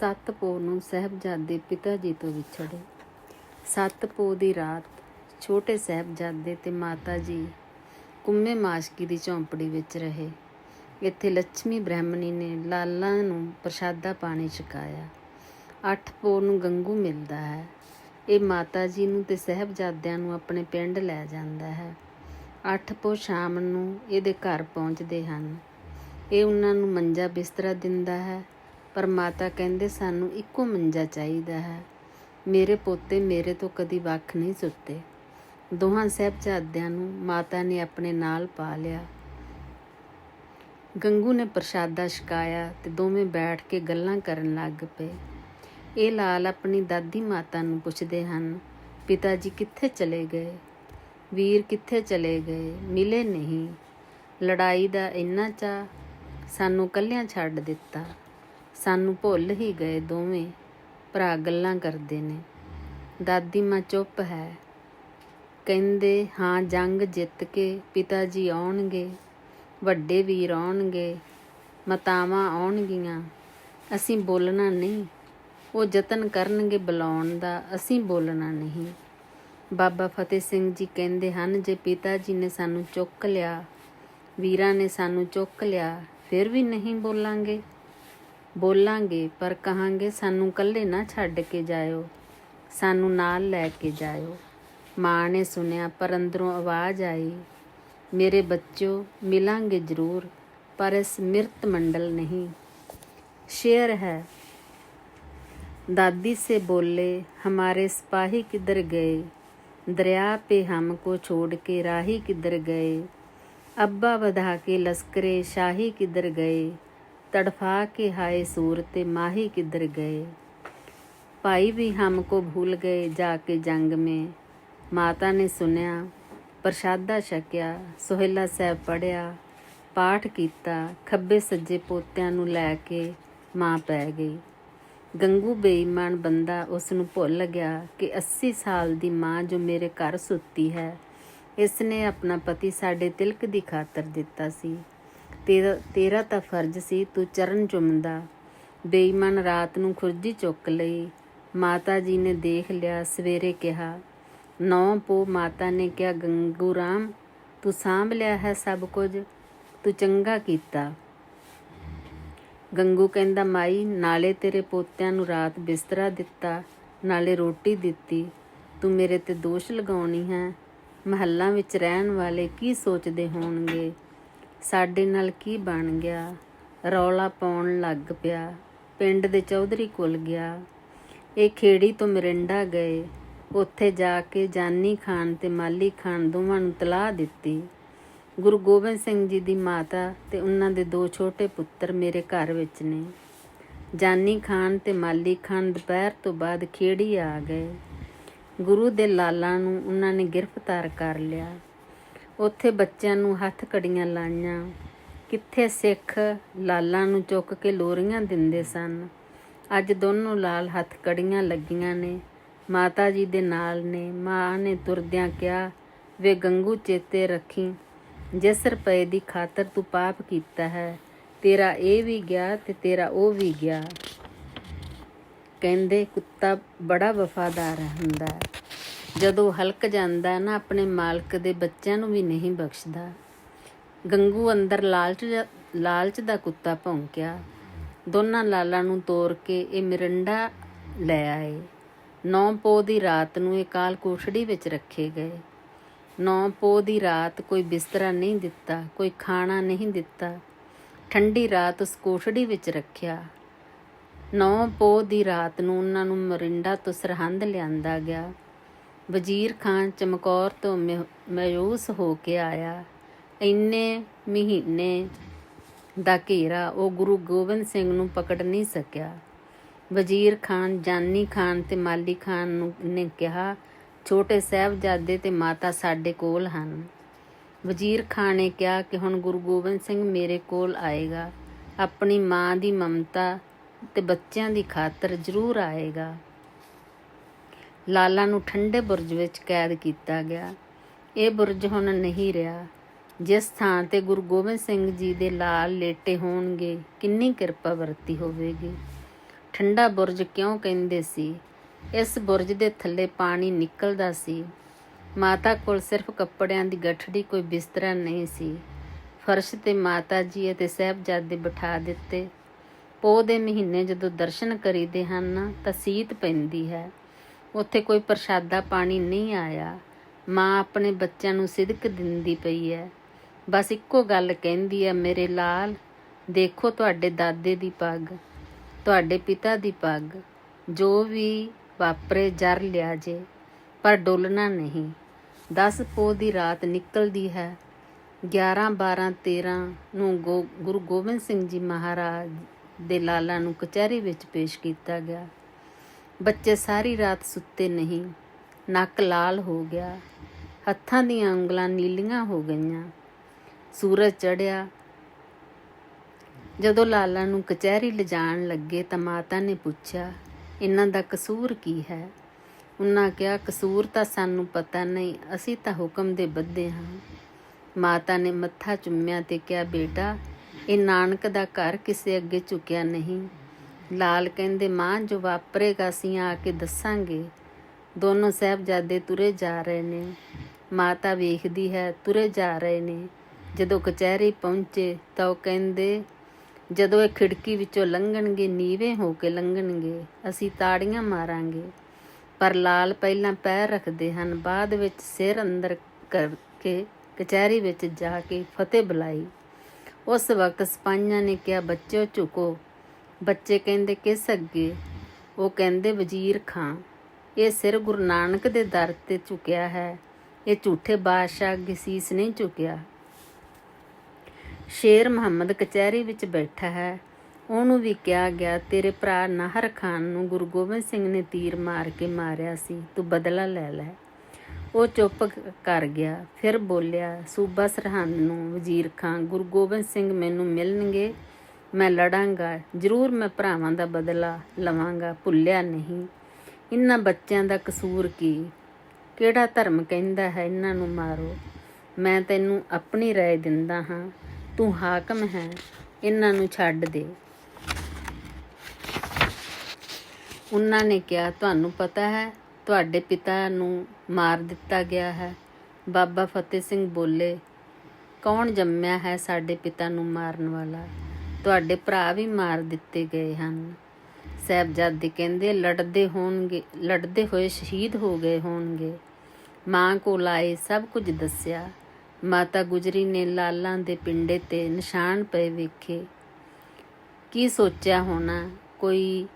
ਸੱਤ ਪੋ ਨੂੰ ਸਾਹਿਬਜ਼ਾਦੇ ਪਿਤਾ ਜੀ ਤੋਂ ਵਿਛੜੇ। ਸੱਤ ਪੋ ਦੀ ਰਾਤ ਛੋਟੇ ਸਾਹਿਬਜ਼ਾਦੇ ਤੇ ਮਾਤਾ ਜੀ ਕੁੰਮੇ ਮਾਸ਼ਕੀ ਦੀ ਝੌਂਪੜੀ ਵਿੱਚ ਰਹੇ। ਇੱਥੇ ਲక్ష్ਮੀ ਬ੍ਰਾਹਮਣੀ ਨੇ ਲਾਲਾਂ ਨੂੰ ਪ੍ਰਸ਼ਾਦਾ ਪਾਣੀ ਛਕਾਇਆ। ਅੱਠ ਪੋ ਨੂੰ ਗੰਗੂ ਮਿਲਦਾ ਹੈ। ਇਹ ਮਾਤਾ ਜੀ ਨੂੰ ਤੇ ਸਾਹਿਬਜ਼ਾਦਿਆਂ ਨੂੰ ਆਪਣੇ ਪਿੰਡ ਲੈ ਜਾਂਦਾ ਹੈ। ਅੱਠ ਪੋ ਸ਼ਾਮ ਨੂੰ ਇਹਦੇ ਘਰ ਪਹੁੰਚਦੇ ਹਨ। ਇਹ ਉਹਨਾਂ ਨੂੰ ਮੰਜਾ ਬਿਸਤਰਾ ਦਿੰਦਾ ਹੈ। ਪਰ ਮਾਤਾ ਕਹਿੰਦੇ, ਸਾਨੂੰ ਇੱਕੋ ਮੰਜਾ ਚਾਹੀਦਾ ਹੈ। ਮੇਰੇ ਪੋਤੇ ਮੇਰੇ ਤੋਂ ਕਦੀ ਵੱਖ ਨਹੀਂ ਸੁੱਤੇ। ਦੋਹਾਂ ਸਾਹਿਬਜ਼ਾਦਿਆਂ ਨੂੰ ਮਾਤਾ ਨੇ ਆਪਣੇ ਨਾਲ ਪਾ ਲਿਆ। ਗੰਗੂ ਨੇ ਪ੍ਰਸ਼ਾਦਾ ਛਕਾਇਆ ਤੇ ਦੋਵੇਂ ਬੈਠ ਕੇ ਗੱਲਾਂ ਕਰਨ ਲੱਗ ਪਏ। ਇਹ ਲਾਲ ਆਪਣੀ ਦਾਦੀ ਮਾਤਾ ਨੂੰ ਪੁੱਛਦੇ ਹਨ, ਪਿਤਾ ਜੀ ਕਿੱਥੇ ਚਲੇ ਗਏ? ਵੀਰ ਕਿੱਥੇ ਚਲੇ ਗਏ? ਮਿਲੇ ਨਹੀਂ। ਲੜਾਈ ਦਾ ਇੰਨਾ ਚਾ ਸਾਨੂੰ ਕੱਲਿਆਂ ਛੱਡ ਦਿੱਤਾ। ਸਾਨੂੰ ਭੁੱਲ ਹੀ ਗਏ ਦੋਵੇਂ ਭਰਾ ਗੱਲਾਂ ਕਰਦੇ ਨੇ। ਦਾਦੀ ਮਾਂ ਚੁੱਪ ਹੈ। ਕਹਿੰਦੇ, ਹਾਂ, ਜੰਗ ਜਿੱਤ ਕੇ ਪਿਤਾ ਜੀ ਆਉਣਗੇ, ਵੱਡੇ ਵੀਰ ਆਉਣਗੇ, ਮਤਾਵਾਂ ਆਉਣਗੀਆਂ। ਅਸੀਂ ਬੋਲਣਾ ਨਹੀਂ। ਉਹ ਯਤਨ ਕਰਨਗੇ ਬੁਲਾਉਣ ਦਾ, ਅਸੀਂ ਬੋਲਣਾ ਨਹੀਂ। ਬਾਬਾ ਫਤਿਹ ਸਿੰਘ ਜੀ ਕਹਿੰਦੇ ਹਨ, ਜੇ ਪਿਤਾ ਜੀ ਨੇ ਸਾਨੂੰ ਚੁੱਕ ਲਿਆ, ਵੀਰਾਂ ਨੇ ਸਾਨੂੰ ਚੁੱਕ ਲਿਆ, ਫਿਰ ਵੀ ਨਹੀਂ ਬੋਲਾਂਗੇ। ਬੋਲਾਂਗੇ ਪਰ ਕਹਾਂਗੇ ਸਾਨੂੰ ਇਕੱਲੇ ਨਾ ਛੱਡ ਕੇ ਜਾਇਓ ਸਾਨੂੰ ਨਾਲ ਲੈ ਕੇ ਜਾਇਓ ਮਾਂ ਨੇ ਸੁਨਿਆ ਪਰ ਅੰਦਰੋਂ ਆਵਾਜ਼ ਆਈ ਮੇਰੇ ਬੱਚਿਓ ਮਿਲਾਂਗੇ ਜ਼ਰੂਰ ਪਰ ਇਸ ਮਿਰਤ ਮੰਡਲ ਨਹੀਂ ਸ਼ੇਰ ਹੈ दादी से बोले हमारे सिपाही किधर गए दरिया पे हमको छोड़ के राही किधर गए अब्बा बधा के लश्करे शाही किधर गए ਤੜਫਾ ਕੇ ਹਾਏ ਸੂਰ ਤੇ ਮਾਹੀ ਕਿੱਧਰ ਗਏ? ਭਾਈ ਵੀ ਹਮ ਕੋ ਭੁੱਲ ਗਏ ਜਾ ਕੇ ਜੰਗ ਮੇ। ਮਾਤਾ ਨੇ ਸੁਨਿਆ, ਪ੍ਰਸ਼ਾਦਾ ਛਕਿਆ, ਸੋਹਿਲਾ ਸਾਹਿਬ ਪੜਿਆ ਪਾਠ ਕੀਤਾ, ਖੱਬੇ ਸੱਜੇ ਪੋਤਿਆਂ ਨੂੰ ਲੈ ਕੇ ਮਾਂ ਪੈ ਗਈ। ਗੰਗੂ ਬੇਈਮਾਨ ਬੰਦਾ ਉਸ ਨੂੰ ਭੁੱਲ ਗਿਆ ਕਿ 80 ਸਾਲ ਦੀ ਮਾਂ ਜੋ ਮੇਰੇ ਘਰ ਸੁੱਤੀ ਹੈ, ਇਸ ਨੇ ਆਪਣਾ ਪਤੀ ਸਾਡੇ ਤਿਲਕ ਦੀ ਖਾਤਰ ਦਿੱਤਾ ਸੀ। ਤੇਰਾ ਤੇਰਾ ਤਾਂ ਫਰਜ਼ ਸੀ ਤੂੰ ਚਰਨ ਚੁੰਮਦਾ। ਬੇਈਮਾਨ ਰਾਤ ਨੂੰ ਖੁਰਜੀ ਚੁੱਕ ਲਈ। ਮਾਤਾ ਜੀ ਨੇ ਦੇਖ ਲਿਆ, ਸਵੇਰੇ ਕਿਹਾ, ਨੌ ਪੋ ਮਾਤਾ ਨੇ ਕਿਹਾ, ਗੰਗੂ ਰਾਮ, ਤੂੰ ਸਾਂਭ ਲਿਆ ਹੈ ਸਭ ਕੁਝ, ਤੂੰ ਚੰਗਾ ਕੀਤਾ। ਗੰਗੂ ਕਹਿੰਦਾ, ਮਾਈ, ਨਾਲੇ ਤੇਰੇ ਪੋਤਿਆਂ ਨੂੰ ਰਾਤ ਬਿਸਤਰਾ ਦਿੱਤਾ, ਨਾਲੇ ਰੋਟੀ ਦਿੱਤੀ। ਤੂੰ ਮੇਰੇ ਤੇ ਦੋਸ਼ ਲਗਾਉਣੀ ਹੈ। ਮਹੱਲਾਂ ਵਿੱਚ ਰਹਿਣ ਵਾਲੇ ਕੀ ਸੋਚਦੇ ਹੋਣਗੇ? ਸਾਡੇ ਨਾਲ ਕੀ ਬਣ ਗਿਆ? ਰੌਲਾ ਪਾਉਣ ਲੱਗ ਪਿਆ। ਪਿੰਡ ਦੇ ਚੌਧਰੀ ਕੋਲ ਗਿਆ। ਇਹ ਖੇੜੀ ਤੋਂ ਮਰਿੰਡਾ ਗਏ। ਉੱਥੇ ਜਾ ਕੇ ਜਾਨੀ ਖਾਨ ਤੇ ਮਾਲੀ ਖਾਨ ਦੋਵਾਂ ਨੂੰ ਤਲਾਹ ਦਿੱਤੀ। ਗੁਰੂ ਗੋਬਿੰਦ ਸਿੰਘ ਜੀ ਦੀ ਮਾਤਾ ਤੇ ਉਹਨਾਂ ਦੇ ਦੋ ਛੋਟੇ ਪੁੱਤਰ ਮੇਰੇ ਘਰ ਵਿੱਚ ਨੇ। ਜਾਨੀ ਖਾਨ ਤੇ ਮਾਲੀ ਖਾਨ ਦੁਪਹਿਰ ਤੋਂ ਬਾਅਦ ਖੇੜੀ ਆ ਗਏ। ਗੁਰੂ ਦੇ ਲਾਲਾਂ ਨੂੰ ਉਹਨਾਂ ਨੇ ਗ੍ਰਿਫਤਾਰ ਕਰ ਲਿਆ। ਉੱਥੇ ਬੱਚਿਆਂ ਨੂੰ ਹੱਥ ਕੜੀਆਂ ਲਾਈਆਂ। ਕਿੱਥੇ ਸਿੱਖ ਲਾਲਾਂ ਨੂੰ ਚੁੱਕ ਕੇ ਲੋਰੀਆਂ ਦਿੰਦੇ ਸਨ। ਅੱਜ ਦੋਨੋਂ ਲਾਲ ਹੱਥ ਕੜੀਆਂ ਲੱਗੀਆਂ ਨੇ। ਮਾਤਾ ਜੀ ਦੇ ਨਾਲ ਨੇ। ਮਾਂ ਨੇ ਤੁਰਦਿਆਂ ਕਿਹਾ, ਵੇ ਗੰਗੂ, ਚੇਤੇ ਰੱਖੀ। ਜਿਸ ਰੁਪਏ ਦੀ ਖਾਤਰ ਤੂੰ ਪਾਪ ਕੀਤਾ ਹੈ, ਤੇਰਾ ਇਹ ਵੀ ਗਿਆ ਤੇ ਤੇਰਾ ਉਹ ਵੀ ਗਿਆ। ਕਹਿੰਦੇ, ਕੁੱਤਾ ਬੜਾ ਵਫਾਦਾਰ ਹੁੰਦਾ ਹੈ। ਜਦੋਂ ਹਲਕ ਜਾਂਦਾ ਨਾ, ਆਪਣੇ ਮਾਲਕ ਦੇ ਬੱਚਿਆਂ ਨੂੰ ਵੀ ਨਹੀਂ ਬਖਸ਼ਦਾ। ਗੰਗੂ ਅੰਦਰ ਲਾਲਚ ਲਾਲਚ ਦਾ ਕੁੱਤਾ ਭੌਂਕਿਆ। ਦੋਨਾਂ ਲਾਲਾਂ ਨੂੰ ਤੋੜ ਕੇ ਇਹ ਮਿਰੰਡਾ ਲੈ ਆਏ। ਨੌ ਪੋ ਦੀ ਰਾਤ ਨੂੰ ਇਹ ਕਾਲ ਕੋਠੜੀ ਵਿੱਚ ਰੱਖੇ ਗਏ। ਨੌ ਪੋ ਦੀ ਰਾਤ ਕੋਈ ਬਿਸਤਰਾ ਨਹੀਂ ਦਿੱਤਾ, ਕੋਈ ਖਾਣਾ ਨਹੀਂ ਦਿੱਤਾ। ਠੰਡੀ ਰਾਤ ਉਸ ਕੋਠੜੀ ਵਿੱਚ ਰੱਖਿਆ। ਨੌ ਪੋ ਦੀ ਰਾਤ ਨੂੰ ਉਹਨਾਂ ਨੂੰ ਮਰਿੰਡਾ ਤੋਂ ਸਰਹੰਦ ਲਿਆਂਦਾ ਗਿਆ। ਵਜ਼ੀਰ ਖਾਨ ਚਮਕੌਰ ਤੋਂ ਮਾਯੂਸ ਹੋ ਕੇ ਆਇਆ। ਇੰਨੇ ਮਹੀਨੇ ਦਾ ਘੇਰਾ ਉਹ ਗੁਰੂ ਗੋਬਿੰਦ ਸਿੰਘ ਨੂੰ ਪਕੜ ਨਹੀਂ ਸਕਿਆ। ਵਜ਼ੀਰ ਖਾਨ, ਜਾਨੀ ਖਾਨ ਤੇ ਮਾਲੀ ਖਾਨ ਨੂੰ, ਨੇ ਕਿਹਾ, ਛੋਟੇ ਸਾਹਿਬਜ਼ਾਦੇ ਤੇ ਮਾਤਾ ਸਾਡੇ ਕੋਲ ਹਨ। ਵਜ਼ੀਰ ਖਾਨ ਨੇ ਕਿਹਾ ਕਿ ਹੁਣ ਗੁਰੂ ਗੋਬਿੰਦ ਸਿੰਘ ਮੇਰੇ ਕੋਲ ਆਏਗਾ। ਆਪਣੀ ਮਾਂ ਦੀ ਮਮਤਾ ਤੇ ਬੱਚਿਆਂ ਦੀ ਖਾਤਰ ਜ਼ਰੂਰ ਆਏਗਾ। ਲਾਲਾ ਨੂੰ ਠੰਡੇ ਬੁਰਜ ਵਿੱਚ ਕੈਦ ਕੀਤਾ ਗਿਆ। ਇਹ ਬੁਰਜ ਹੁਣ ਨਹੀਂ ਰਿਹਾ। ਜਿਸ ਥਾਂ ਤੇ ਗੁਰੂ ਗੋਬਿੰਦ ਸਿੰਘ ਜੀ ਦੇ ਲਾਲ ਲੇਟੇ ਹੋਣਗੇ, ਕਿੰਨੀ ਕਿਰਪਾ ਵਰਤੀ ਹੋਵੇਗੀ। ਠੰਡਾ ਬੁਰਜ ਕਿਉਂ ਕਹਿੰਦੇ ਸੀ? ਇਸ ਬੁਰਜ ਦੇ ਥੱਲੇ ਪਾਣੀ ਨਿਕਲਦਾ ਸੀ। ਮਾਤਾ ਕੋਲ ਸਿਰਫ ਕੱਪੜਿਆਂ ਦੀ ਗੱਠੜੀ ਕੋਈ ਬਿਸਤਰਾ ਨਹੀਂ ਸੀ। ਫਰਸ਼ ਤੇ ਮਾਤਾ ਜੀ ਅਤੇ ਸਹਿਬਜ਼ਾਦੇ ਬਿਠਾ ਦਿੱਤੇ। ਪੋਹ ਦੇ ਮਹੀਨੇ ਜਦੋਂ ਦਰਸ਼ਨ ਕਰੀਦੇ ਹਨ, ਤਾਂ ਸੀਤ ਪੈਂਦੀ ਹੈ। ਉੱਥੇ ਕੋਈ ਪ੍ਰਸ਼ਾਦਾ ਪਾਣੀ ਨਹੀਂ ਆਇਆ। ਮਾਂ ਆਪਣੇ ਬੱਚਿਆਂ ਨੂੰ ਸਿਦਕ ਦਿੰਦੀ ਪਈ ਹੈ ਬਸ ਇੱਕੋ ਗੱਲ ਕਹਿੰਦੀ ਹੈ ਮੇਰੇ ਲਾਲ, ਦੇਖੋ ਤੁਹਾਡੇ ਦਾਦੇ ਦੀ ਪੱਗ, ਤੁਹਾਡੇ ਪਿਤਾ ਦੀ ਪੱਗ, ਜੋ ਵੀ ਵਾਪਰੇ ਜਰ ਲਿਆ ਜੇ, ਪਰ ਡੋਲਣਾ ਨਹੀਂ। 10 ਪੋਹ ਦੀ ਰਾਤ ਨਿਕਲਦੀ ਹੈ। 11 12 13 ਨੂੰ ਗੋ- ਗੁਰੂ ਗੋਬਿੰਦ ਸਿੰਘ ਜੀ ਮਹਾਰਾਜ ਦੇ ਲਾਲਾ ਨੂੰ ਕਚਹਿਰੀ ਵਿੱਚ ਪੇਸ਼ ਕੀਤਾ ਗਿਆ। ਬੱਚੇ ਸਾਰੀ ਰਾਤ ਸੁੱਤੇ ਨਹੀਂ। ਨੱਕ ਲਾਲ ਹੋ ਗਿਆ। ਹੱਥਾਂ ਦੀਆਂ ਉਂਗਲਾਂ ਨੀਲੀਆਂ ਹੋ ਗਈਆਂ। ਸੂਰਜ ਚੜ੍ਹਿਆ। ਜਦੋਂ ਲਾਲਾ ਨੂੰ ਕਚਹਿਰੀ ਲਿਜਾਣ ਲੱਗੇ ਤਾਂ ਮਾਤਾ ਨੇ ਪੁੱਛਿਆ, ਇਹਨਾਂ ਦਾ ਕਸੂਰ ਕੀ ਹੈ? ਉਹਨਾਂ ਕਿਹਾ, ਕਸੂਰ ਤਾਂ ਸਾਨੂੰ ਪਤਾ ਨਹੀਂ, ਅਸੀਂ ਤਾਂ ਹੁਕਮ ਦੇ ਬੱਧੇ ਹਾਂ। ਮਾਤਾ ਨੇ ਮੱਥਾ ਚੁੰਮਿਆ ਤੇ ਕਿਹਾ, ਬੇਟਾ, ਇਹ ਨਾਨਕ ਦਾ ਘਰ ਕਿਸੇ ਅੱਗੇ ਝੁਕਿਆ ਨਹੀਂ। ਲਾਲ ਕਹਿੰਦੇ, ਮਾਂ, ਜੋ ਵਾਪਰੇਗਾ, ਅਸੀਂ ਆ ਕੇ ਦੱਸਾਂਗੇ। ਦੋਨੋਂ ਸਾਹਿਬਜ਼ਾਦੇ ਤੁਰੇ ਜਾ ਰਹੇ ਨੇ। ਮਾਤਾ ਵੇਖਦੀ ਹੈ, ਤੁਰੇ ਜਾ ਰਹੇ ਨੇ। ਜਦੋਂ ਕਚਹਿਰੀ ਪਹੁੰਚੇ ਤਾਂ ਉਹ ਕਹਿੰਦੇ, ਜਦੋਂ ਇਹ ਖਿੜਕੀ ਵਿੱਚੋਂ ਲੰਘਣਗੇ, ਨੀਵੇਂ ਹੋ ਕੇ ਲੰਘਣਗੇ, ਅਸੀਂ ਤਾੜੀਆਂ ਮਾਰਾਂਗੇ। ਪਰ ਲਾਲ ਪਹਿਲਾਂ ਪੈਰ ਰੱਖਦੇ ਹਨ, ਬਾਅਦ ਵਿੱਚ ਸਿਰ ਅੰਦਰ ਕਰਕੇ ਕਚਹਿਰੀ ਵਿੱਚ ਜਾ ਕੇ ਫਤਿਹ ਬੁਲਾਈ। ਉਸ ਵਕਤ ਸਿਪਾਹੀਆਂ ਨੇ ਕਿਹਾ, ਬੱਚਿਓ, ਝੁਕੋ। ਬੱਚੇ ਕਹਿੰਦੇ ਕਿਸ ਅੱਗੇ ਉਹ ਕਹਿੰਦੇ ਵਜ਼ੀਰ ਖਾਂ, ਇਹ ਸਿਰ ਗੁਰੂ ਨਾਨਕ ਦੇ ਦਰ ਤੇ ਝੁਕਿਆ ਹੈ, ਇਹ ਝੂਠੇ ਬਾਦਸ਼ਾਹ ਅੱਗੇ ਸੀਸ ਨਹੀਂ ਝੁਕਿਆ। ਸ਼ੇਰ ਮੁਹੰਮਦ ਕਚਹਿਰੀ ਵਿੱਚ ਬੈਠਾ ਹੈ, ਉਹਨੂੰ ਵੀ ਕਿਹਾ ਗਿਆ, ਤੇਰੇ ਭਰਾ ਨਾਹਰ ਖਾਨ ਨੂੰ ਗੁਰੂ ਗੋਬਿੰਦ ਸਿੰਘ ਨੇ ਤੀਰ ਮਾਰ ਕੇ ਮਾਰਿਆ ਸੀ, ਤੂੰ ਬਦਲਾ ਲੈ ਲੈ। ਉਹ ਚੁੱਪ ਕਰ ਗਿਆ, ਫਿਰ ਬੋਲਿਆ, ਸੂਬਾ ਸਰਹੰਦ ਨੂੰ ਵਜ਼ੀਰ ਖਾਨ ਗੁਰੂ ਗੋਬਿੰਦ ਸਿੰਘ ਮੈਨੂੰ ਮਿਲਣਗੇ ਮੈਂ ਲੜਾਂਗਾ ਜ਼ਰੂਰ ਮੈਂ ਭਰਾਵਾਂ ਦਾ ਬਦਲਾ ਲਵਾਂਗਾ ਭੁੱਲਿਆ ਨਹੀਂ ਇਹਨਾਂ ਬੱਚਿਆਂ ਦਾ ਕਸੂਰ ਕੀ ਕਿਹੜਾ ਧਰਮ ਕਹਿੰਦਾ ਹੈ ਇਹਨਾਂ ਨੂੰ ਮਾਰੋ ਮੈਂ ਤੈਨੂੰ ਆਪਣੀ رائے ਦਿੰਦਾ ਹਾਂ ਤੂੰ ਹਾਕਮ ਹੈ ਇਹਨਾਂ ਨੂੰ ਛੱਡ ਦੇ ਉਹਨਾਂ ਨੇ ਕਿਹਾ ਤੁਹਾਨੂੰ ਪਤਾ ਹੈ ਤੁਹਾਡੇ ਪਿਤਾ ਨੂੰ ਮਾਰ ਦਿੱਤਾ ਗਿਆ ਹੈ ਬਾਬਾ ਫਤਿਹ ਸਿੰਘ ਬੋਲੇ ਕੌਣ ਜੰਮਿਆ ਹੈ ਸਾਡੇ ਪਿਤਾ ਨੂੰ ਮਾਰਨ ਵਾਲਾ ਤੁਹਾਡੇ ਭਰਾ ਵੀ ਮਾਰ ਦਿੱਤੇ ਗਏ ਹਨ। ਸਾਹਿਬਜ਼ਾਦੇ ਕਹਿੰਦੇ, ਲੜਦੇ ਹੋਣਗੇ, ਲੜਦੇ ਹੋਏ ਸ਼ਹੀਦ ਹੋ ਗਏ ਹੋਣਗੇ। ਮਾਂ ਕੋਲ ਆਏ ਸਭ ਕੁਝ ਦੱਸਿਆ। ਮਾਤਾ ਗੁਜਰੀ ਨੇ ਲਾਲਾਂ ਦੇ ਪਿੰਡੇ ਤੇ ਨਿਸ਼ਾਨ ਪਏ ਵੇਖੇ। ਕੀ ਸੋਚਿਆ ਹੋਣਾ? ਕੋਈ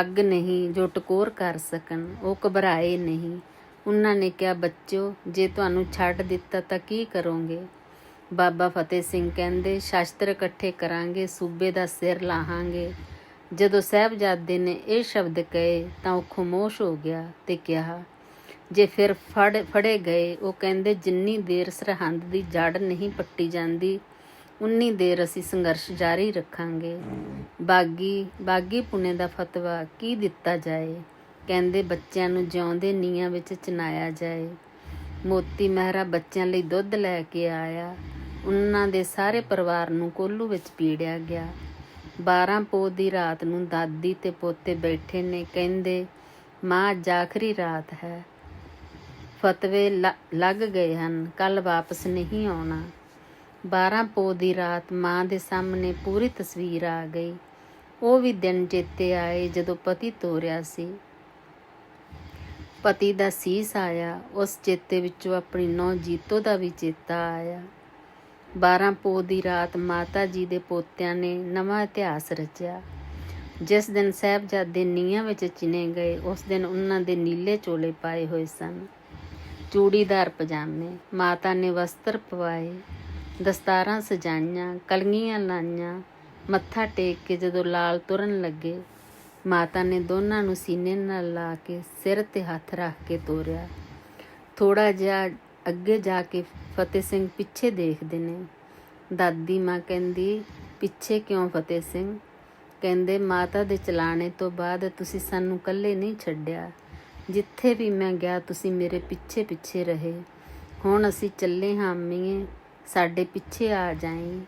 ਅੱਗ ਨਹੀਂ, ਜੋ ਟਕੋਰ ਕਰ ਸਕਣ, ਉਹ ਘਬਰਾਏ ਨਹੀਂ। ਉਹਨਾਂ ਨੇ ਕਿਹਾ ਬੱਚਿਓ ਜੇ ਤੁਹਾਨੂੰ ਛੱਡ ਦਿੱਤਾ ਤਾਂ ਕੀ ਕਰੋਗੇ? ਬਾਬਾ ਫਤਿਹ ਸਿੰਘ ਕਹਿੰਦੇ, ਸ਼ਾਸਤਰ ਇਕੱਠੇ ਕਰਾਂਗੇ, ਸੂਬੇ ਦਾ ਸਿਰ ਲਾਹਾਂਗੇ। ਜਦੋਂ ਸਾਹਿਬਜ਼ਾਦੇ ਨੇ ਇਹ ਸ਼ਬਦ ਕਹੇ, ਤਾਂ ਉਹ ਖਮੋਸ਼ ਹੋ ਗਿਆ ਤੇ ਕਿਹਾ, ਜੇ ਫਿਰ ਫੜ, ਫੜੇ ਗਏ, ਉਹ ਕਹਿੰਦੇ, ਜਿੰਨੀ ਦੇਰ ਸਰਹੰਦ ਦੀ ਜੜ ਨਹੀਂ ਪੱਟੀ ਜਾਂਦੀ, ਉਨੀ ਦੇਰ ਅਸੀਂ ਸੰਘਰਸ਼ ਜਾਰੀ ਰੱਖਾਂਗੇ। ਬਾਗੀ ਬਾਗੀ ਪੁਣੇ ਦਾ ਫਤਵਾ ਕੀ ਦਿੱਤਾ ਜਾਏ? ਕਹਿੰਦੇ, ਬੱਚਿਆਂ ਨੂੰ ਜਿਉਂਦੇ ਨੀਆਂ ਵਿੱਚ ਚਨਾਇਆ ਜਾਏ। ਮੋਤੀ ਮਹਿਰਾ ਬੱਚਿਆਂ ਲਈ ਦੁੱਧ ਲੈ ਕੇ ਆਇਆ। ਉਹਨਾਂ ਦੇ ਸਾਰੇ ਪਰਿਵਾਰ ਨੂੰ ਕੋਲੂ ਵਿੱਚ ਪੀੜਿਆ ਗਿਆ। 12 ਪੋ ਦੀ ਰਾਤ ਨੂੰ ਦਾਦੀ ਤੇ ਪੋਤੇ ਬੈਠੇ ਨੇ, ਕਹਿੰਦੇ, ਮਾਂ ਅੱਜ ਆਖਰੀ ਰਾਤ ਹੈ। ਫਤਵੇ ਲ- ਲੱਗ ਗਏ ਹਨ ਕੱਲ ਵਾਪਸ ਨਹੀਂ ਆਉਣਾ। 12 ਪੋ ਦੀ ਰਾਤ ਮਾਂ ਦੇ ਸਾਹਮਣੇ ਪੂਰੀ ਤਸਵੀਰ ਆ ਗਈ। ਉਹ ਵੀ ਦਿਨ ਚੇਤੇ ਆਏ ਜਦੋਂ ਪਤੀ ਤੋਰਿਆ ਸੀ। ਪਤੀ ਦਾ ਸੀਸ ਆਇਆ, ਉਸ ਚੇਤੇ ਵਿੱਚੋਂ ਆਪਣੀ ਨੌ ਜੀਤੋ ਦਾ ਵੀ ਚੇਤਾ ਆਇਆ। 12 ਪੋ ਦੀ ਰਾਤ ਮਾਤਾ ਜੀ ਦੇ ਪੋਤਿਆਂ ਨੇ ਨਵਾਂ ਇਤਿਹਾਸ ਰਚਿਆ। ਜਿਸ ਦਿਨ ਸਾਹਿਬਜ਼ਾਦੇ ਨੀਹਾਂ ਵਿੱਚ ਚਿਨੇ ਗਏ, ਉਸ ਦਿਨ ਉਹਨਾਂ ਦੇ ਨੀਲੇ ਚੋਲੇ ਪਾਏ ਹੋਏ ਸਨ। ਚੂੜੀਦਾਰ ਪਜਾਮੇ, ਮਾਤਾ ਨੇ ਵਸਤਰ ਪਵਾਏ, ਦਸਤਾਰਾਂ ਸਜਾਈਆਂ, ਕਲਗੀਆਂ ਲਾਈਆਂ, ਮੱਥਾ ਟੇਕ ਕੇ ਜਦੋਂ ਲਾਲ ਤੁਰਨ ਲੱਗੇ, ਮਾਤਾ ਨੇ ਦੋਨਾਂ ਨੂੰ ਸੀਨੇ ਨਾਲ ਲਾ ਕੇ ਸਿਰ ਤੇ ਹੱਥ ਰੱਖ ਕੇ ਤੋਰਿਆ। ਥੋੜਾ ਜਿਹਾ ਅੱਗੇ ਜਾ ਕੇ ਫਤਿਹ ਸਿੰਘ ਪਿੱਛੇ ਦੇਖਦੇ ਨੇ। ਦਾਦੀ ਮਾਂ ਕਹਿੰਦੀ, ਪਿੱਛੇ ਕਿਉਂ ਫਤਿਹ ਸਿੰਘ? ਕਹਿੰਦੇ, ਮਾਤਾ ਦੇ ਚਲਾਣੇ ਤੋਂ ਬਾਅਦ ਤੁਸੀਂ ਸਾਨੂੰ ਇਕੱਲੇ ਨਹੀਂ ਛੱਡਿਆ। ਜਿੱਥੇ ਵੀ ਮੈਂ ਗਿਆ, ਤੁਸੀਂ ਮੇਰੇ ਪਿੱਛੇ ਪਿੱਛੇ ਰਹੇ। ਹੁਣ ਅਸੀਂ ਚੱਲੇ ਹਾਂ ਅੰਮੀਏ ਸਾਡੇ ਪਿੱਛੇ ਆ ਜਾਈਂ।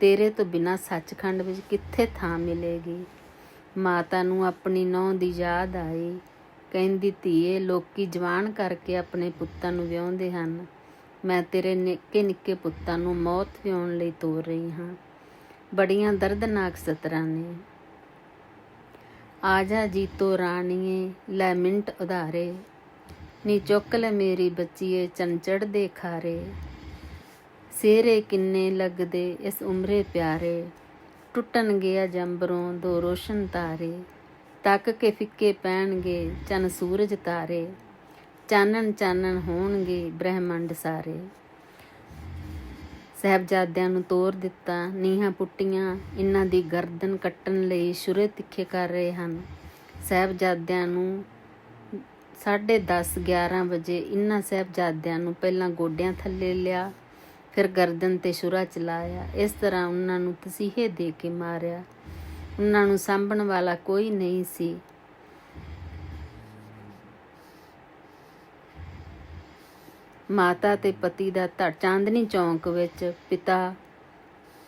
ਤੇਰੇ ਤੋਂ ਬਿਨਾ ਸੱਚਖੰਡ ਵਿੱਚ ਕਿੱਥੇ ਥਾਂ ਮਿਲੇਗੀ? ਮਾਤਾ ਨੂੰ ਆਪਣੀ ਨੌਂ ਦੀ ਯਾਦ ਆਈ। ਕਹਿੰਦੀ ਧੀਏ, ਲੋਕੀ ਜਵਾਨ ਕਰਕੇ ਆਪਣੇ ਪੁੱਤਾਂ ਨੂੰ ਵਿਆਹੁੰਦੇ ਹਨ। ਮੈਂ ਤੇਰੇ ਨਿੱਕੇ ਨਿੱਕੇ ਪੁੱਤਾਂ ਨੂੰ ਮੌਤ ਵਿਆਉਣ ਲਈ ਤੋਰ ਰਹੀ ਹਾਂ। ਬੜੀਆਂ ਦਰਦਨਾਕ ਸਤਰਾਂ ਨੇ। ਆ ਜਾ ਜੀਤੋ ਰਾਣੀਏ, ਲੈ ਮਿੰਟ ਉਧਾਰੇ। ਨੀ ਚੁੱਕ ਲੈ ਮੇਰੀ ਬੱਚੀਏ, ਚੰਚੜ ਦੇ ਖਾਰੇ। ਸੇਰੇ ਕਿੰਨੇ ਲੱਗਦੇ ਇਸ ਉਮਰੇ ਪਿਆਰੇ। ਟੁੱਟਣ ਗਿਆ ਜੰਬਰੋਂ ਦੋ ਰੋਸ਼ਨ ਤਾਰੇ। ਤੱਕ ਕੇ ਫਿੱਕੇ ਪੈਣਗੇ, ਚੰਨ ਸੂਰਜ ਤਾਰੇ, ਚਾਨਣ ਚਾਨਣ ਹੋਣਗੇ ਬ੍ਰਹਿਮੰਡ ਸਾਰੇ। ਸਹਿਬਜ਼ਾਦਿਆਂ ਨੂੰ ਤੋਰ ਦਿੱਤਾ, ਨੀਹਾਂ ਪੁੱਟੀਆਂ ਇਹਨਾਂ ਦੀ ਗਰਦਨ ਕੱਟਣ ਲਈ ਸ਼ੁਰੇ ਤਿੱਖੇ ਕਰ ਰਹੇ ਹਨ। ਸਹਿਬਜ਼ਾਦਿਆਂ ਨੂੰ 10:30 11 ਵਜੇ ਇਹਨਾਂ ਸਹਿਬਜ਼ਾਦਿਆਂ ਨੂੰ ਪਹਿਲਾਂ ਗੋਡਿਆਂ ਥੱਲੇ ਲਿਆ, ਫਿਰ ਗਰਦਨ ਤੇ ਸ਼ੁਰਾ ਚਲਾਇਆ। ਇਸ ਤਰ੍ਹਾਂ ਉਹਨਾਂ ਨੂੰ ਤਸੀਹੇ ਦੇ ਕੇ ਮਾਰਿਆ। ਉਹਨਾਂ ਨੂੰ ਸਾਂਭਣ ਵਾਲਾ ਕੋਈ ਨਹੀਂ ਸੀ। ਮਾਤਾ ਤੇ ਪਤੀ ਦਾ ਧੜ, ਚਾਂਦਨੀ ਚੌਂਕ ਵਿੱਚ ਪਿਤਾ,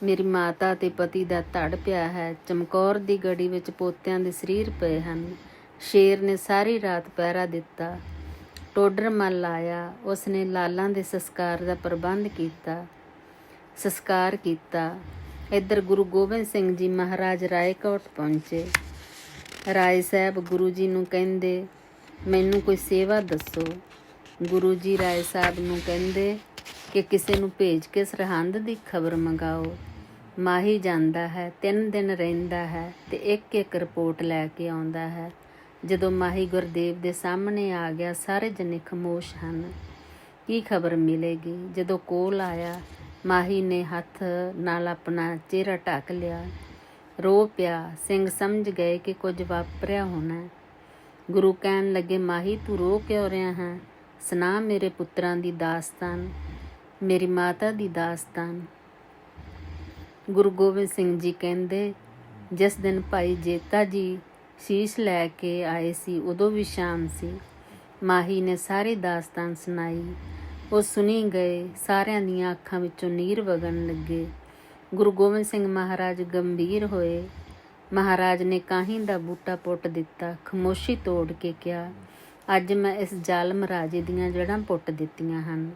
ਮੇਰੀ ਮਾਤਾ ਤੇ ਪਤੀ ਦਾ ਧੜ ਪਿਆ ਹੈ। ਚਮਕੌਰ ਦੀ ਗੜੀ ਵਿੱਚ ਪੋਤਿਆਂ ਦੇ ਸਰੀਰ ਪਏ ਹਨ। ਸ਼ੇਰ ਨੇ ਸਾਰੀ ਰਾਤ ਪਹਿਰਾ ਦਿੱਤਾ। ਟੋਡਰ ਮੱਲ ਆਇਆ। ਉਸਨੇ ਲਾਲਾਂ ਦੇ ਸੰਸਕਾਰ ਦਾ ਪ੍ਰਬੰਧ ਕੀਤਾ। ਸੰਸਕਾਰ ਕੀਤਾ। ਇੱਧਰ ਗੁਰੂ ਗੋਬਿੰਦ ਸਿੰਘ ਜੀ ਮਹਾਰਾਜ ਰਾਏਕੋਟ ਪਹੁੰਚੇ। ਰਾਏ ਸਾਹਿਬ ਗੁਰੂ ਜੀ ਨੂੰ ਕਹਿੰਦੇ, ਮੈਨੂੰ ਕੋਈ ਸੇਵਾ ਦੱਸੋ। ਗੁਰੂ ਜੀ ਰਾਏ ਸਾਹਿਬ ਨੂੰ ਕਹਿੰਦੇ ਕਿ ਕਿਸੇ ਨੂੰ ਭੇਜ ਕੇ ਸਰਹੰਦ ਦੀ ਖਬਰ ਮੰਗਾਓ। ਮਾਹੀ ਜਾਂਦਾ ਹੈ, ਤਿੰਨ ਦਿਨ ਰਹਿੰਦਾ ਹੈ ਤੇ ਇੱਕ ਇੱਕ ਰਿਪੋਰਟ ਲੈ ਕੇ ਆਉਂਦਾ ਹੈ। ਜਦੋਂ ਮਾਹੀ ਗੁਰਦੇਵ ਦੇ ਸਾਹਮਣੇ ਆ ਗਿਆ, ਸਾਰੇ ਜਣੇ ਖਮੋਸ਼ ਹਨ। ਕੀ ਖਬਰ ਮਿਲੇਗੀ? ਜਦੋਂ ਕੋਲ ਆਇਆ ਮਾਹੀ ਨੇ ਹੱਥ ਨਾਲ ਆਪਣਾ ਚਿਹਰਾ ਢੱਕ ਲਿਆ। ਰੋ ਪਿਆ। ਸਿੰਘ ਸਮਝ ਗਏ ਕਿ ਕੁਝ ਵਾਪਰਿਆ ਹੋਣਾ ਗੁਰੂ ਕਹਿਣ ਲੱਗੇ, ਮਾਹੀ, ਤੂੰ ਰੋ ਕਿਉਂ ਰਿਹਾ ਹੈ? ਸੁਣਾ ਮੇਰੇ ਪੁੱਤਰਾਂ ਦੀ ਦਾਸਤਾਨ, ਮੇਰੀ ਮਾਤਾ ਦੀ ਦਾਸਤਾਨ। ਗੁਰੂ ਗੋਬਿੰਦ ਸਿੰਘ ਜੀ ਕਹਿੰਦੇ, ਜਿਸ ਦਿਨ ਭਾਈ ਜੇਤਾ ਜੀ ਸ਼ੀਸ਼ ਲੈ ਕੇ ਆਏ ਸੀ, ਉਦੋਂ ਵੀ ਸ਼ਾਮ ਸੀ। ਮਾਹੀ ਨੇ ਸਾਰੀ ਦਾਸਤਾਨ ਸੁਣਾਈ। ਉਹ ਸੁਣੀ ਗਏ, ਸਾਰਿਆਂ ਦੀਆਂ ਅੱਖਾਂ ਵਿੱਚੋਂ ਨੀਰ ਵਗਣ ਲੱਗੇ। ਗੁਰੂ ਗੋਬਿੰਦ ਸਿੰਘ ਮਹਾਰਾਜ ਗੰਭੀਰ ਹੋਏ। ਮਹਾਰਾਜ ਨੇ ਕਾਹੀਂ ਦਾ ਬੂਟਾ ਪੁੱਟ ਦਿੱਤਾ, ਖਮੋਸ਼ੀ ਤੋੜ ਕੇ ਕਿਹਾ, ਅੱਜ ਮੈਂ ਇਸ ਜ਼ਾਲਮ ਰਾਜੇ ਦੀਆਂ ਜੜ੍ਹਾਂ ਪੁੱਟ ਦਿੱਤੀਆਂ ਹਨ।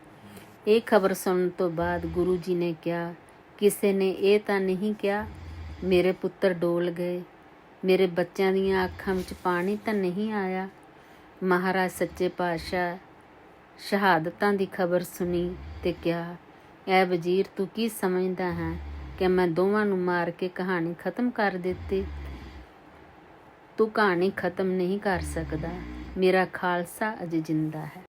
ਇਹ ਖਬਰ ਸੁਣਨ ਤੋਂ ਬਾਅਦ ਗੁਰੂ ਜੀ ਨੇ ਕਿਹਾ, ਕਿਸੇ ਨੇ ਇਹ ਤਾਂ ਨਹੀਂ ਕਿਹਾ, ਮੇਰੇ ਪੁੱਤਰ ਡੋਲ ਗਏ। ਮੇਰੇ ਬੱਚਿਆਂ ਦੀਆਂ ਅੱਖਾਂ ਵਿੱਚ ਪਾਣੀ ਤਾਂ ਨਹੀਂ ਆਇਆ। ਮਹਾਰਾਜ ਸੱਚੇ ਪਾਤਸ਼ਾਹ ਸ਼ਹਾਦਤਾਂ ਦੀ ਖਬਰ ਸੁਣੀ ਤੇ ਕਿਹਾ, ਐ ਵਜ਼ੀਰ, ਤੂੰ ਕੀ ਸਮਝਦਾ ਹੈ ਕਿ ਮੈਂ ਦੋਵਾਂ ਨੂੰ ਮਾਰ ਕੇ ਕਹਾਣੀ ਖਤਮ ਕਰ ਦਿੱਤੀ? ਤੂੰ ਕਹਾਣੀ ਖਤਮ ਨਹੀਂ ਕਰ ਸਕਦਾ। ਮੇਰਾ ਖਾਲਸਾ ਅਜੇ ਜਿੰਦਾ ਹੈ।